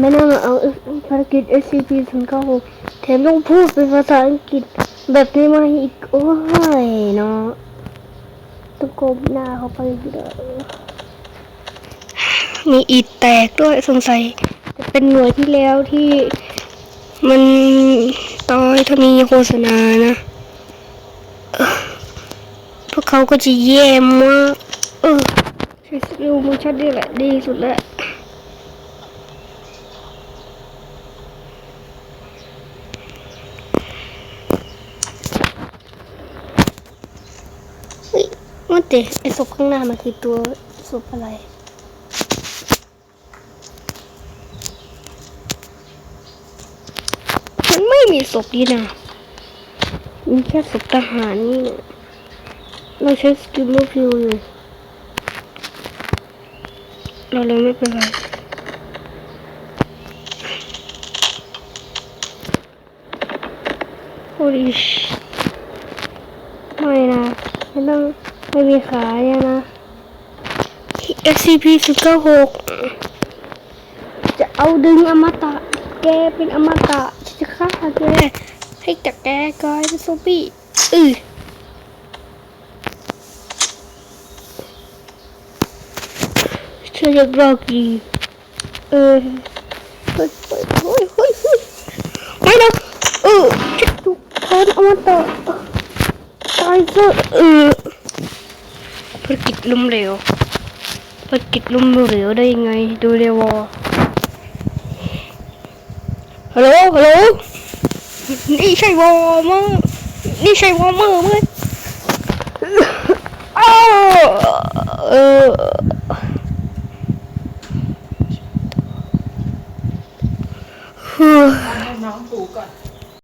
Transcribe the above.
ไม่น่ามาเอาภารกิจ SCP 0 9 6แถมต้องพูดเป็นภาษาอังกฤษแบบนี้มาอีก โอ้ยเนาะต้องกบหน้าเขาไปอีกแล้วมีอิดแตกด้วยสงสัยจะเป็นหน่วยที่แล้วที่มันตอยถ้ามีโฆษณานะ พวกเขาก็จะแย่มากเออใช้สกิลมูชั่นนี่แหละดีสุดแล้ว เฮ้ยมันเตะไอศพข้างหน้ามันคือตัวศพอะไร มันไม่มีศพดีนะ มีแค่ศพทหารนี่ เราใช้สกิลลูฟิวอยู่เราเลยไม่เป็นไรโอ้ยไม่นะไม่ต้อง ไม่มีขายอะนะ SCP 0 9 6จะเอาดึงอมตะ แกเป็นอมตะฉันจะฆ่าแก ให้จากแกกลายเป็นซอมบี้อือเธอจะรอกีเออเฮ้ยเฮ้ยเฮ้ยเฮ้ยเฮ้ยไม่นะเออฉันถูกทนอมตะตายซะเออ ภารกิจล้มเหลวภารกิจล้มเหลวได้ยังไง ดูเรวอฮัลโหลฮัลโหลนี่ใช่วอมั้งนี่ใช่วอมั้งมั้ยอ้าวเออน้องถูก่อน